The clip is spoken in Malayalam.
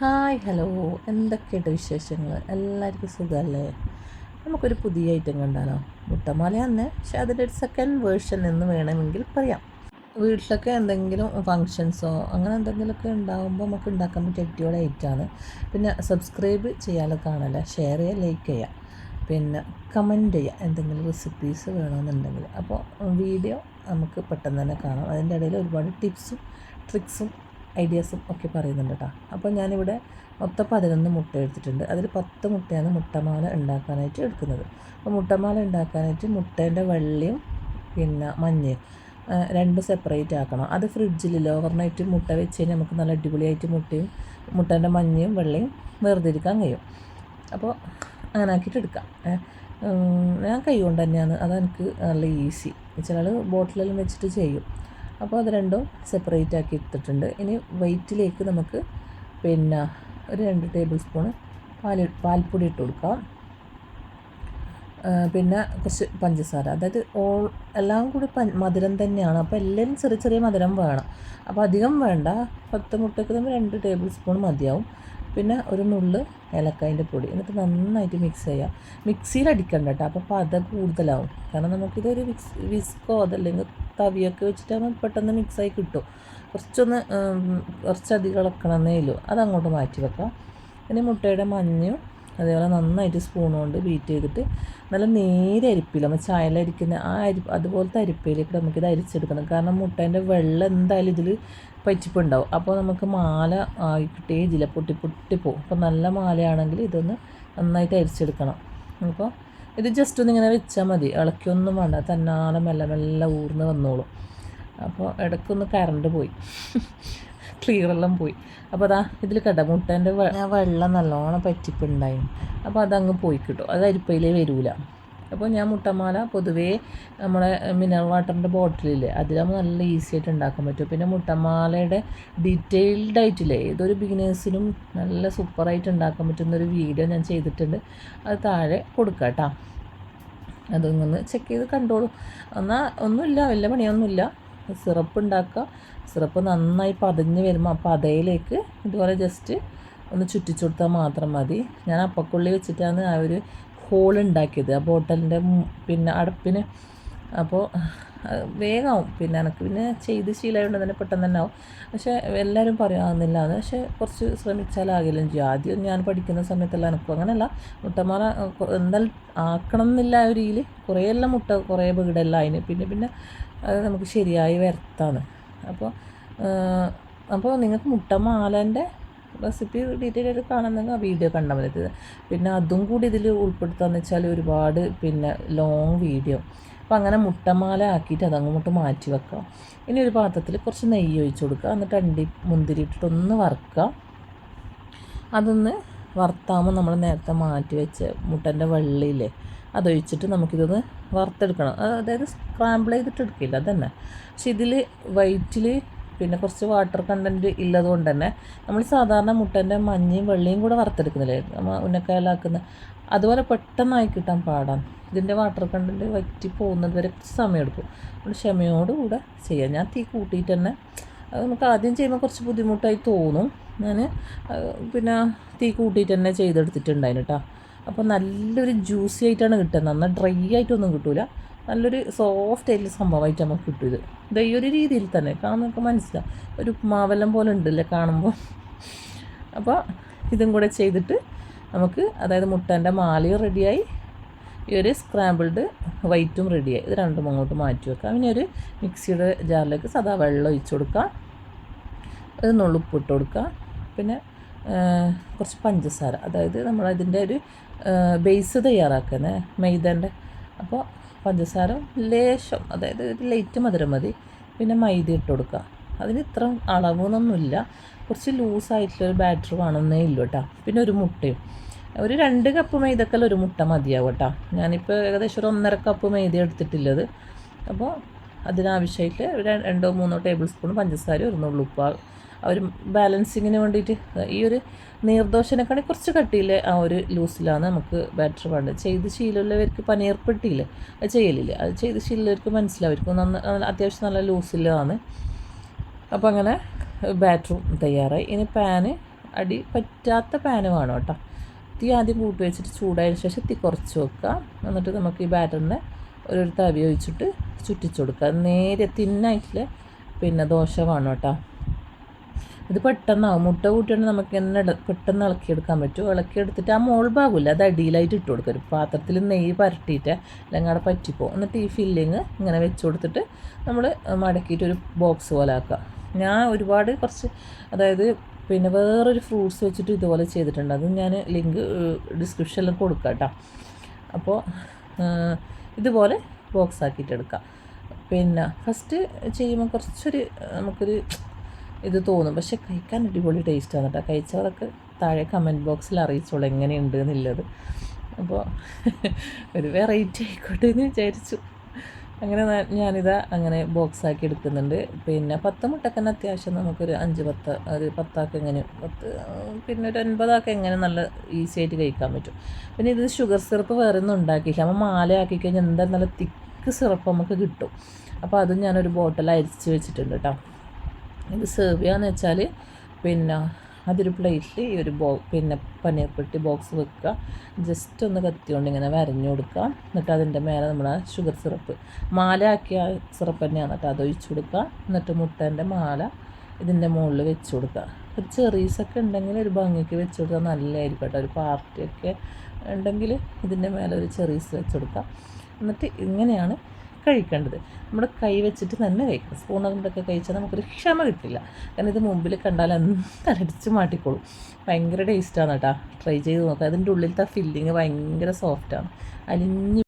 Hi hello. എന്തൊക്കെയുണ്ട് വിശേഷങ്ങൾ? എല്ലാവർക്കും സുഖമല്ലേ? നമുക്കൊരു പുതിയ ഐറ്റം കണ്ടാലോ? മുട്ടമാല തന്നെ പക്ഷെ അതിന്റെ ഒരു സെക്കൻഡ് വേർഷൻ എന്ന് വേണമെങ്കിൽ പറയാം. വീട്ടിലൊക്കെ എന്തെങ്കിലും ഫങ്ഷൻസോ അങ്ങനെ എന്തെങ്കിലുമൊക്കെ ഉണ്ടാകുമ്പോൾ നമുക്ക് ഉണ്ടാക്കാൻ പറ്റിയ അടിപൊളി ഐറ്റമാണ് പിന്നെ സബ്സ്ക്രൈബ് ചെയ്യാതെ കാണല്ല ഷെയർ ചെയ്യുക ലൈക്ക് ചെയ്യുക. പിന്നെ കമന്റ് ചെയ്യുക എന്തെങ്കിലും റെസിപ്പീസ് വേണമെന്നുണ്ടെങ്കിൽ. അപ്പോൾ വീഡിയോ നമുക്ക് പെട്ടെന്ന് തന്നെ കാണാം. അതിന്റെ ഇടയിൽ ഒരുപാട് ടിപ്സും ട്രിക്സും ഐഡിയാസും ഒക്കെ പറയുന്നുണ്ട് കേട്ടോ അപ്പോൾ ഞാനിവിടെ മൊത്തം പതിനൊന്ന് മുട്ട എടുത്തിട്ടുണ്ട്. അതിൽ പത്ത് മുട്ടയാണ് മുട്ടമാല ഉണ്ടാക്കാനായിട്ട് എടുക്കുന്നത്. അപ്പോൾ മുട്ടമാല ഉണ്ടാക്കാനായിട്ട് മുട്ടേന്റെ വെള്ളയും പിന്നെ മഞ്ഞയും രണ്ട് സെപ്പറേറ്റ് ആക്കണം. അത് ഫ്രിഡ്ജിൽ ഓവർനൈറ്റ് മുട്ട വെച്ച് കഴിഞ്ഞാൽ നമുക്ക് നല്ല അടിപൊളിയായിട്ട് മുട്ടയും മുട്ടേന്റെ മഞ്ഞയും വെള്ളയും വേർതിരിക്കാൻ കഴിയും. അപ്പോൾ അങ്ങനെ ആക്കിയിട്ട് എടുക്കാം. ഞാൻ കൈ കൊണ്ട് തന്നെയാണ്. അതെനിക്ക് നല്ല ഈസി ചില ബോട്ടിലെല്ലാം വെച്ചിട്ട് ചെയ്യും. അപ്പോൾ അത് രണ്ടും സെപ്പറേറ്റ് ആക്കി എടുത്തിട്ടുണ്ട്. ഇനി വെയിറ്റിലേക്ക് നമുക്ക് പിന്നെ ഒരു രണ്ട് ടേബിൾ സ്പൂൺ പാൽ പാൽപ്പൊടി ഇട്ട് കൊടുക്കാം. പിന്നെ കുറച്ച് പഞ്ചസാര. അതായത് ഓൾ എല്ലാം കൂടി പ മധുരം തന്നെയാണ്. അപ്പോൾ എല്ലാം ചെറിയ ചെറിയ മധുരം വേണം. അപ്പോൾ അധികം വേണ്ട. പത്ത് മുട്ടയ്ക്ക് നമ്മൾ രണ്ട് ടേബിൾ സ്പൂൺ മതിയാവും. പിന്നെ ഒരു നുള്ള് ഏലക്കായന്റെ പൊടി. എന്നിട്ട് നന്നായിട്ട് മിക്സ് ചെയ്യുക മിക്സിയിൽ അടിക്കണ്ട കേട്ടോ അപ്പോൾ പത കൂടുതലാവും. കാരണം നമുക്കിതൊരു വിക്സ് വിസ്കോ അതല്ലെങ്കിൽ തവിയൊക്കെ വെച്ചിട്ടാകുമ്പോൾ പെട്ടെന്ന് മിക്സായി കിട്ടും. കുറച്ചൊന്ന് കുറച്ചധികം ഇളക്കണമെന്നേ ഉള്ളൂ. അതങ്ങോട്ട് മാറ്റി വെക്കാം. ഇനി മുട്ടയുടെ മഞ്ഞയും അതേപോലെ നന്നായിട്ട് സ്പൂൺ കൊണ്ട് ബീറ്റ് ചെയ്തിട്ട് നല്ല നേരെ അരിപ്പില്ല നമ്മൾ ചായലരിക്കുന്ന ആ അരി അതുപോലത്തെ അരിപ്പയിലേക്ക് നമുക്കിത് അരിച്ചെടുക്കണം. കാരണം മുട്ടേന്റെ വെള്ളം എന്തായാലും ഇതിൽ പറ്റിപ്പുണ്ടാവും. അപ്പോൾ നമുക്ക് മാല ആയി കിട്ടേജില്ല പൊട്ടി പൊട്ടി പോകും അപ്പോൾ നല്ല മാലയാണെങ്കിൽ ഇതൊന്ന് നന്നായിട്ട് അരിച്ചെടുക്കണം. അപ്പോൾ ഇത് ജസ്റ്റ് ഒന്ന് ഇങ്ങനെ വെച്ചാൽ മതി. ഇളക്കിയൊന്നും വേണ്ട. തന്നാലെ മെല്ലെ മെല്ലെ ഊർന്ന് വന്നോളും. അപ്പോൾ ഇടയ്ക്കൊന്ന് കറണ്ട് പോയി. ക്ലിയറെല്ലാം പോയി. അപ്പോൾ അതാ ഇതിൽ കട മുട്ടേന്റെ വെള്ളം നല്ലോണം പറ്റിപ്പുണ്ടായി. അപ്പോൾ അതങ്ങ് പോയി കിട്ടും. അത് അരിപ്പയിലേ വരൂല. അപ്പോൾ ഞാൻ മുട്ടമാല പൊതുവേ നമ്മുടെ മിനറൽ വാട്ടറിന്റെ ബോട്ടിലില്ലേ അതിലാകുമ്പോൾ നല്ല ഈസി ആയിട്ട് ഉണ്ടാക്കാൻ പറ്റും. പിന്നെ മുട്ടമാലയുടെ ഡീറ്റെയിൽഡ് ആയിട്ടില്ലേ ഏതൊരു ബിഗിനേഴ്സിനും നല്ല സൂപ്പറായിട്ട് ഉണ്ടാക്കാൻ പറ്റുന്ന ഒരു വീഡിയോ ഞാൻ ചെയ്തിട്ടുണ്ട്. അത് താഴെ കൊടുക്കാം കേട്ടോ. അതൊന്ന് ചെക്ക് ചെയ്ത് കണ്ടോളൂ. എന്നാൽ ഒന്നുമില്ല വലിയ പണിയൊന്നുമില്ല. സിറപ്പ് ഉണ്ടാക്കുക സിറപ്പ് നന്നായി പതഞ്ഞ് വരുമ്പോൾ ആ പതയിലേക്ക് ഇതുപോലെ ജസ്റ്റ് ഒന്ന് ചുറ്റിച്ചുകൊടുത്താൽ മാത്രം മതി. ഞാൻ അപ്പക്കുള്ളി വെച്ചിട്ടാണ് ആ ഒരു ഹോൾ ഉണ്ടാക്കിയത് ആ ബോട്ടലിന്റെ പിന്നെ അടപ്പിന് അപ്പോൾ വേഗമാവും പിന്നെ എനിക്ക് പിന്നെ ചെയ്ത് ശീലമായതുകൊണ്ട് തന്നെ പെട്ടെന്ന് തന്നെ ആവും പക്ഷേ എല്ലാവരും പറയാവുന്നില്ല അത് പക്ഷേ കുറച്ച് ശ്രമിച്ചാലാകില്ലെന്ന് ചെയ്യും ആദ്യം ഞാൻ പഠിക്കുന്ന സമയത്തെല്ലാം എനിക്കും അങ്ങനെയല്ല. മുട്ടമാല എന്തായാലും ആക്കണം എന്നില്ല ഒരു രീതിയിൽ കുറേയെല്ലാം മുട്ട കുറേ വീടെല്ലാം അതിന്. പിന്നെ പിന്നെ അത് നമുക്ക് ശരിയായി വരത്താണ്. അപ്പോൾ അപ്പോൾ നിങ്ങൾക്ക് മുട്ടമാലന്റെ റെസിപ്പി ഡീറ്റെയിൽ ആയിട്ട് കാണുന്നെങ്കിൽ ആ വീഡിയോ കണ്ടാൽ മതി. പിന്നെ അതും കൂടി ഇതിൽ ഉൾപ്പെടുത്താന്ന് വെച്ചാൽ ഒരുപാട് പിന്നെ ലോങ് വീഡിയോ അപ്പോൾ അങ്ങനെ മുട്ടമാല ആക്കിയിട്ട് അതങ്ങോട്ട് മാറ്റി വെക്കാം. ഇനി ഒരു പാത്രത്തിൽ കുറച്ച് നെയ്യ് ഒഴിച്ച് കൊടുക്കുക. എന്നിട്ട് അണ്ടി മുന്തിരി ഇട്ടിട്ടൊന്ന് വറുക്കുക. അതൊന്ന് വറുത്താകുമ്പോൾ നമ്മൾ നേരത്തെ മാറ്റി വെച്ച് മുട്ടന്റെ വെള്ളിയില്ലേ അതൊഴിച്ചിട്ട് നമുക്കിതൊന്ന് വറുത്തെടുക്കണം. അതായത് സ്ക്രാമ്പിൾ ചെയ്തിട്ട് എടുക്കില്ല അതന്നെ. പക്ഷെ ഇതിൽ വൈറ്റിൽ പിന്നെ കുറച്ച് വാട്ടർ കണ്ടന്റ് ഉള്ളതുകൊണ്ട് തന്നെ നമ്മൾ സാധാരണ മുട്ടന്റെ മഞ്ഞയും വെള്ളിയും കൂടെ വറുത്തെടുക്കുന്നില്ലേ? നമ്മൾ ഉന്നക്കായലാക്കുന്ന. അതുപോലെ പെട്ടെന്നായി കിട്ടാൻ പാടാണ് ഇതിന്റെ വാട്ടർ കണ്ടന്റ് വറ്റി പോകുന്നത് വരെ കുറച്ച് സമയമെടുക്കും. അതുകൊണ്ട് ക്ഷമയോടുകൂടെ ചെയ്യാം. ഞാൻ തീ കൂട്ടിയിട്ട് തന്നെ നമുക്ക് ആദ്യം ചെയ്യുമ്പോൾ കുറച്ച് ബുദ്ധിമുട്ടായി തോന്നും. ഞാൻ പിന്നെ തീ കൂട്ടിയിട്ട് തന്നെ ചെയ്തെടുത്തിട്ടുണ്ടായിരുന്നു കേട്ടോ. അപ്പോൾ നല്ലൊരു ജ്യൂസി ആയിട്ടാണ് കിട്ടുന്നത്. നന്നായി ഡ്രൈ ആയിട്ടൊന്നും കിട്ടില്ല നല്ലൊരു സോഫ്റ്റ് ആയിട്ടുള്ള സംഭവമായിട്ട് നമുക്ക് കിട്ടും ഇത്. ഇത് ഈ ഒരു രീതിയിൽ തന്നെ. കാരണം നമുക്ക് മനസ്സിലാവും ഒരു ഉപ്മാവെല്ലാം പോലെ ഉണ്ടല്ലേ കാണുമ്പോൾ അപ്പോൾ ഇതും കൂടെ ചെയ്തിട്ട് നമുക്ക് അതായത് മുട്ടന്റെ മാലയും റെഡിയായി ഈ ഒരു സ്ക്രാമ്പിൾഡ് വൈറ്റും റെഡിയായി ഇത് രണ്ടും അങ്ങോട്ട് മാറ്റി വെക്കാം. പിന്നെ ഒരു മിക്സിയുടെ ജാറിലേക്ക് സദാ വെള്ളം ഒഴിച്ചു കൊടുക്കാം. ഇത് നുള്ളുപ്പിട്ട് കൊടുക്കുക പിന്നെ കുറച്ച് പഞ്ചസാര. അതായത് നമ്മൾ അതിന്റെ ഒരു ബേസ് തയ്യാറാക്കുന്നത് മൈദന്റെ അപ്പോൾ പഞ്ചസാര ലേശം അതായത് ഒരു ലൈറ്റ് മധുരം മതി. പിന്നെ മൈദ ഇട്ട് കൊടുക്കുക. അതിന് ഇത്ര അളവൊന്നുമില്ല. കുറച്ച് ലൂസായിട്ടുള്ളൊരു ബാറ്റർ വേണമെന്നേ ഇല്ല കേട്ടോ. പിന്നെ ഒരു മുട്ടയും. ഒരു രണ്ട് കപ്പ് മൈദക്കല്ല ഒരു മുട്ട മതിയാവും കേട്ടോ. ഞാനിപ്പോൾ ഏകദേശം ഒരു ഒന്നര കപ്പ് മൈദ എടുത്തിട്ടുള്ളത്. അപ്പോൾ അതിനാവശ്യമായിട്ട് രണ്ടോ മൂന്നോ ടേബിൾ സ്പൂൺ പഞ്ചസാര ഒരു നുള്ളുപ്പ ഒരു ബാലൻസിങ്ങിന് വേണ്ടിയിട്ട് ഈ ഒരു നീർദോശനെക്കാണി കുറച്ച് കട്ടിയിൽ ആ ഒരു ലൂസിലാണ് നമുക്ക് ബാറ്റർ വേണ്ടത്. ചെയ്ത് ശീലമുള്ളവർക്ക് പനീർപ്പെട്ടിയില്ലേ അത് ചെയ്യലില്ല. അത് ചെയ്ത് ശീലമുള്ളവർക്ക് മനസ്സിലാവും. നന്ന അത്യാവശ്യം നല്ല ലൂസിലാണ്. അപ്പോൾ അങ്ങനെ ബാറ്ററും തയ്യാറായി. ഇനി പാന് അടി പറ്റാത്ത പാന് വേണം കേട്ടോ. തീ ആദ്യം കൂട്ടി വെച്ചിട്ട് ചൂടായതിന് ശേഷം തീ കുറച്ച് വെക്കുക. എന്നിട്ട് നമുക്ക് ഈ ബാറ്ററിനെ ഒരു തവി ഒഴിച്ചിട്ട് ചുറ്റിച്ചു കൊടുക്കുക. നേരെ തിന്നായിട്ടില്ല പിന്നെ ദോശ വേണം കേട്ടോ. ഇത് പെട്ടെന്നാവും. മുട്ട കൂട്ടിയാണെങ്കിൽ നമുക്ക് തന്നെ പെട്ടെന്ന് ഇളക്കിയെടുക്കാൻ പറ്റും. ഇളക്കിയെടുത്തിട്ട് ആ മോൾ ഭാഗമില്ല. അത് അടിയിലായിട്ട് ഇട്ട് കൊടുക്കും. ഒരു പാത്രത്തിൽ നെയ്യ് പരട്ടിയിട്ട് അല്ലെങ്കിൽ അവിടെ പറ്റിപ്പോവും. എന്നിട്ട് ഈ ഫില്ലിങ് ഇങ്ങനെ വെച്ച് കൊടുത്തിട്ട് നമ്മൾ മടക്കിയിട്ട് ഒരു ബോക്സ് പോലെ ആക്കുക. ഞാൻ ഒരുപാട് കുറച്ച് അതായത് പിന്നെ വേറൊരു ഫ്രൂട്ട്സ് വെച്ചിട്ട് ഇതുപോലെ ചെയ്തിട്ടുണ്ട്. അത് ഞാൻ ലിങ്ക് ഡിസ്ക്രിപ്ഷനിൽ കൊടുക്കാം കേട്ടോ. അപ്പോൾ ഇതുപോലെ ബോക്സ് ആക്കിയിട്ട് എടുക്കാം. പിന്നെ ഫസ്റ്റ് ചെയ്യുമ്പോൾ കുറച്ചൊരു നമുക്കൊരു ഇത് തോന്നും. പക്ഷെ കഴിക്കാൻ അടിപൊളി ടേസ്റ്റാണ് കേട്ടോ. കഴിച്ചവരൊക്കെ താഴെ കമന്റ് ബോക്സിൽ അറിയിച്ചോളൂ എങ്ങനെയുണ്ട് എന്നുള്ളത് അപ്പോൾ ഒരു വെറൈറ്റി ആയിക്കോട്ടെ എന്ന് വിചാരിച്ചു. അങ്ങനെ ഞാനിതാ അങ്ങനെ ബോക്സ് ആക്കി എടുക്കുന്നുണ്ട്. പിന്നെ പത്ത് മുട്ടക്കന്നെ അത്യാവശ്യം നമുക്കൊരു അഞ്ച് പത്ത് ഒരു പത്താക്കെ എങ്ങനെ പത്ത് പിന്നെ ഒരു ഒൻപതാക്ക് എങ്ങനെ നല്ല ഈസി ആയിട്ട് കഴിക്കാൻ പറ്റും. പിന്നെ ഇത് ഷുഗർ സിറപ്പ് വേറെ ഒന്നും ഉണ്ടാക്കിയില്ല. നമ്മൾ മാല ആക്കി കഴിഞ്ഞാൽ എന്താ നല്ല തിക്ക് സിറപ്പ് നമുക്ക് കിട്ടും. അപ്പോൾ അതും ഞാനൊരു ബോട്ടിൽ അരിച്ച് വെച്ചിട്ടുണ്ട് കേട്ടോ. ഇത് സെർവ് ചെയ്യാന്ന് വെച്ചാൽ പിന്നെ അതൊരു പ്ലേറ്റിൽ ഈ ഒരു ബോ പിന്നെ പനീർപ്പെട്ടി ബോക്സ് വെക്കുക. ജസ്റ്റ് ഒന്ന് കത്തിക്കൊണ്ട് ഇങ്ങനെ വരഞ്ഞു കൊടുക്കുക. എന്നിട്ട് അതിന്റെ മേലെ നമ്മൾ ഷുഗർ സിറപ്പ് മാല ആക്കിയ സിറപ്പ് തന്നെയാണ് കേട്ടോ അത് ഒഴിച്ചു കൊടുക്കുക. എന്നിട്ട് മുട്ടേന്റെ മാല ഇതിന്റെ മുകളിൽ വെച്ച് കൊടുക്കുക. ഒരു ചെറീസൊക്കെ ഉണ്ടെങ്കിൽ ഒരു ഭംഗിക്ക് വെച്ച് കൊടുത്താൽ നല്ലതായിരിക്കും കേട്ടോ. ഒരു പാർട്ടിയൊക്കെ ഉണ്ടെങ്കിൽ ഇതിന്റെ മേലെ ഒരു ചെറീസ് വെച്ച് കൊടുക്കുക. എന്നിട്ട് ഇങ്ങനെയാണ് കഴിക്കേണ്ടത്. നമ്മൾ കൈ വെച്ചിട്ട് തന്നെ കഴിക്കണം. സ്പൂൺ കൊണ്ടൊക്കെ കഴിച്ചാൽ നമുക്കൊരു ക്ഷമ കിട്ടില്ല. കാരണം ഇത് മുമ്പിൽ കണ്ടാൽ എന്തായാലും അടിച്ച് മാറ്റിക്കോളും. ഭയങ്കര ടേസ്റ്റാണ് കേട്ടോ ട്രൈ ചെയ്ത് നോക്കുക അതിന്റെ ഉള്ളിലത്തെ ഫില്ലിങ് ഭയങ്കര സോഫ്റ്റാണ് അലിഞ്ഞ്